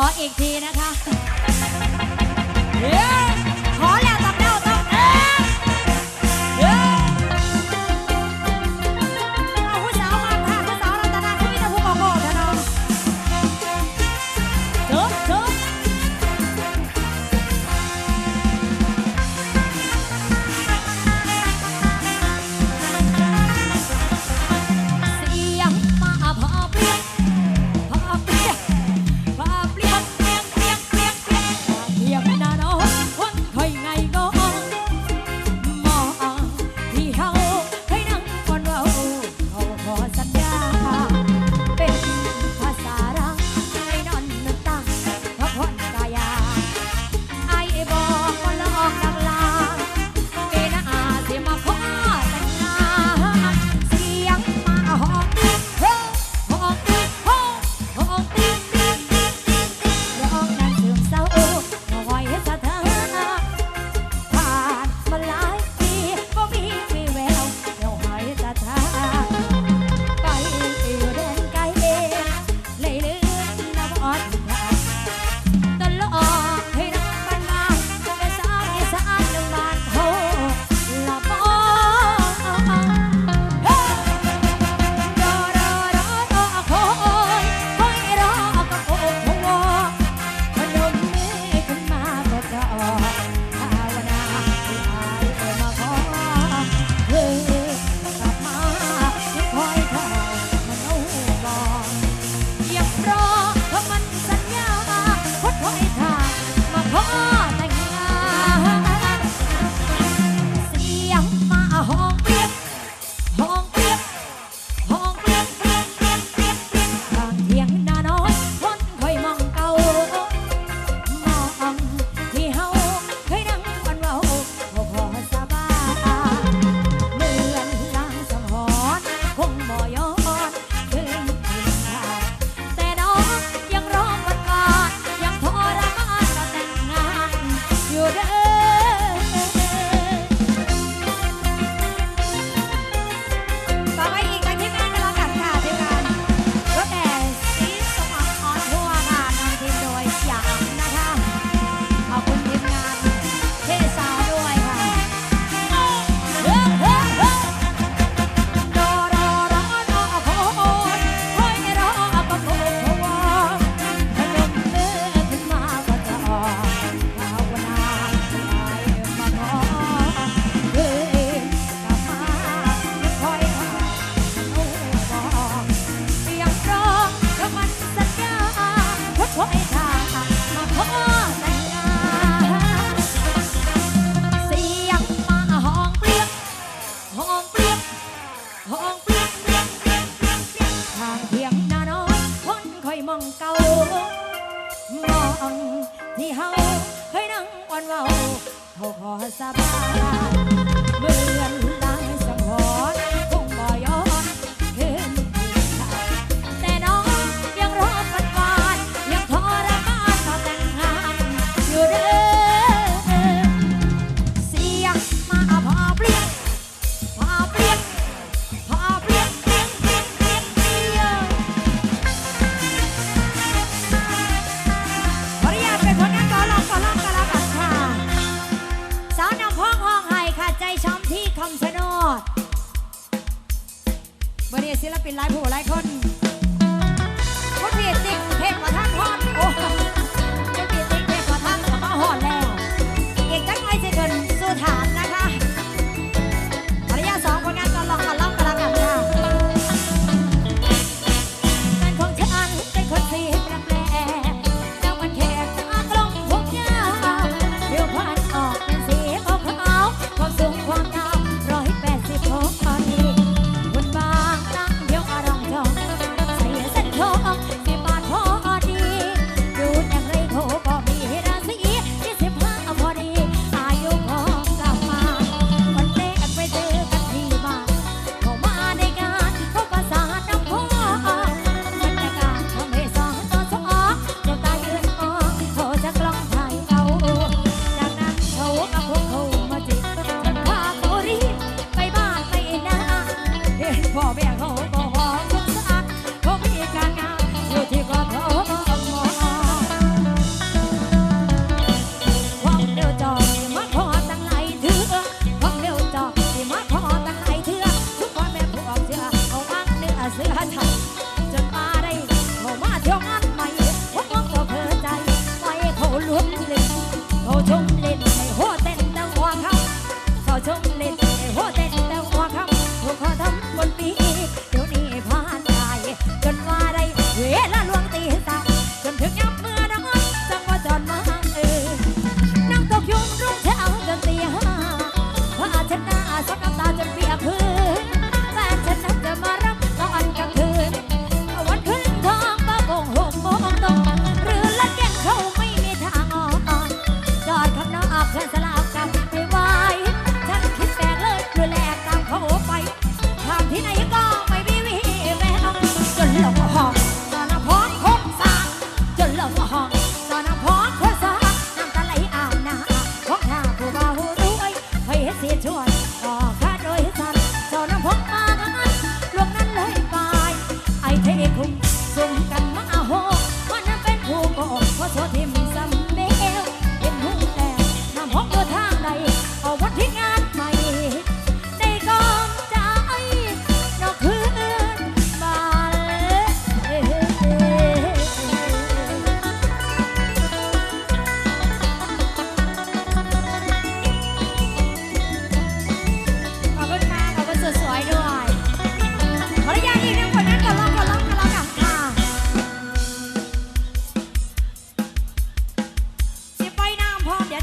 ขออีกทีนะคะ yeah! องเก่ามองที่เฮาเคยนั่งอ่อนเว้าเขาขอสบายเมือน ศิลปินหลายผู้หลายคน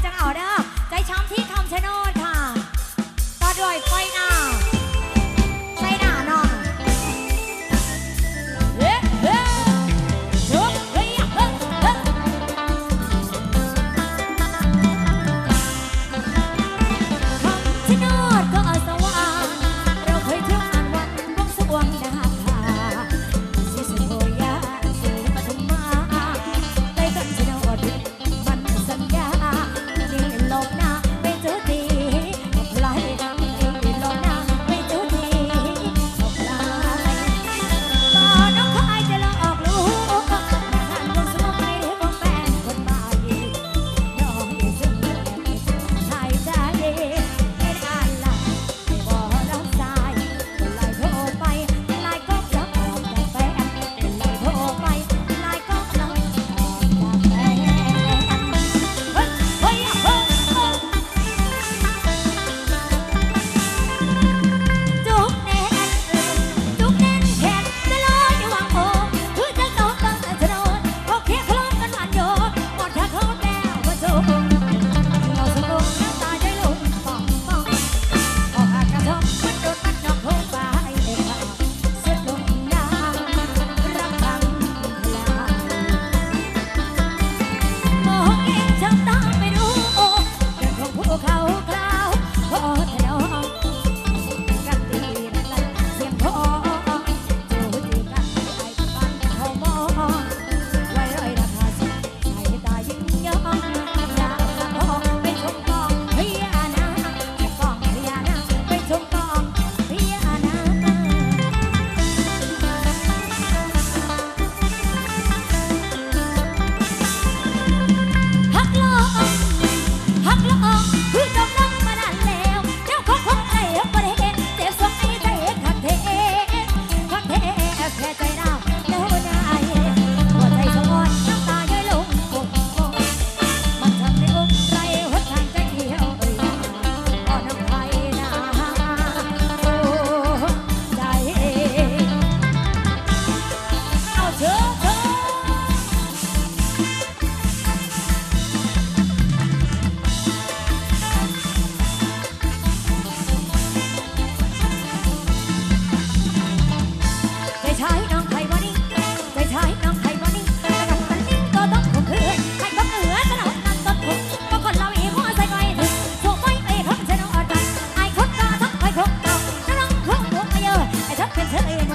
จังเอาเด้อใจช้ำที่คำชะโนดค่ะ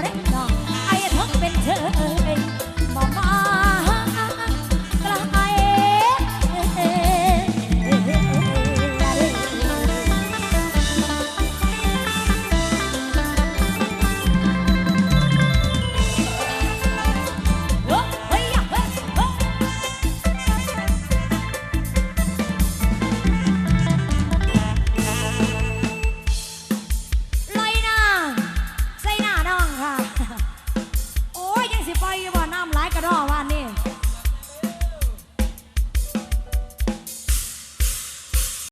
เร่งน้องไอ้ท้องเป็นเธอ